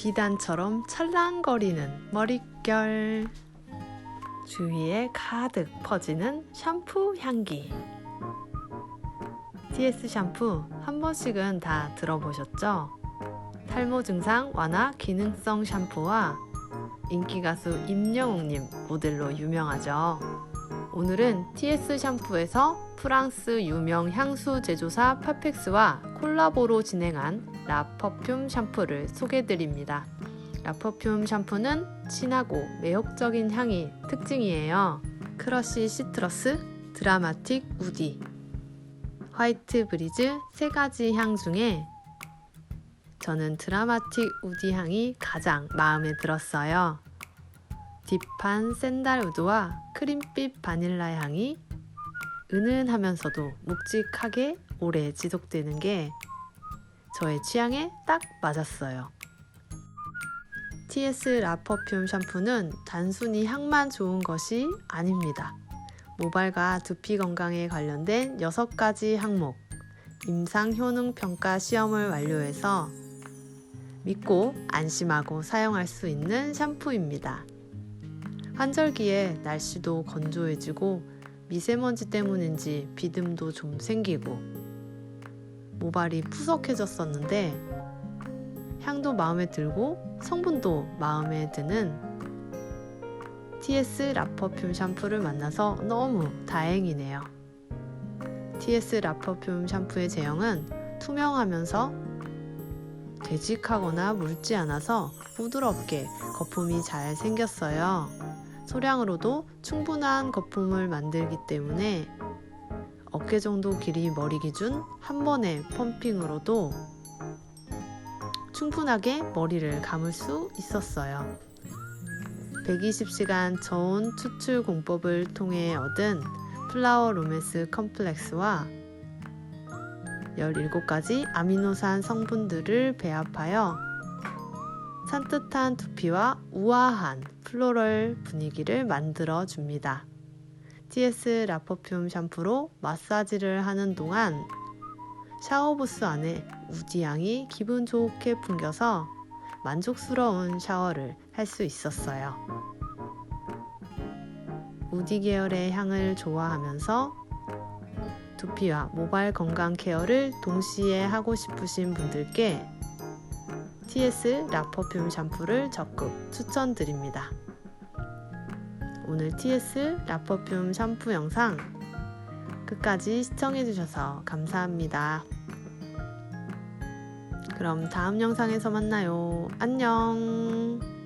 비단처럼 찰랑거리는 머릿결. 주위에 가득 퍼지는 샴푸 향기. TS 샴푸 한 번씩은 다 들어보셨죠? 탈모 증상 완화 기능성 샴푸와 인기 가수 임영웅님 모델로 유명하죠. 오늘은 TS 샴푸에서 프랑스 유명 향수 제조사 파펙스와 콜라보로 진행한 라퍼퓸 샴푸를 소개드립니다. 라퍼퓸 샴푸는 진하고 매혹적인 향이 특징이에요. 크러쉬 시트러스, 드라마틱 우디, 화이트 브리즈 세 가지 향 중에 저는 드라마틱 우디 향이 가장 마음에 들었어요. 딥한 샌달우드와 크림빛 바닐라 향이 은은하면서도 묵직하게 오래 지속되는 게 저의 취향에 딱 맞았어요. TS 라퍼퓸 샴푸는 단순히 향만 좋은 것이 아닙니다. 모발과 두피 건강에 관련된 6가지 항목, 임상 효능 평가 시험을 완료해서 믿고 안심하고 사용할 수 있는 샴푸입니다. 환절기에 날씨도 건조해지고 미세먼지 때문인지 비듬도 좀 생기고 모발이 푸석해졌었는데 향도 마음에 들고 성분도 마음에 드는 TS 라퍼퓸 샴푸를 만나서 너무 다행이네요. TS 라퍼퓸 샴푸의 제형은 투명하면서 되직하거나 묽지 않아서 부드럽게 거품이 잘 생겼어요. 소량으로도 충분한 거품을 만들기 때문에 어깨 정도 길이 머리 기준 한 번의 펌핑으로도 충분하게 머리를 감을 수 있었어요. 120시간 저온 추출 공법을 통해 얻은 플라워 로메스 컴플렉스와 17가지 아미노산 성분들을 배합하여 산뜻한 두피와 우아한 플로럴 분위기를 만들어 줍니다. TS 라퍼퓸 샴푸로 마사지를 하는 동안 샤워부스 안에 우디향이 기분 좋게 풍겨서 만족스러운 샤워를 할 수 있었어요. 우디 계열의 향을 좋아하면서 두피와 모발 건강 케어를 동시에 하고 싶으신 분들께 TS 라퍼퓸 샴푸를 적극 추천드립니다. 오늘 TS 라퍼퓸 샴푸 영상 끝까지 시청해주셔서 감사합니다. 그럼 다음 영상에서 만나요. 안녕!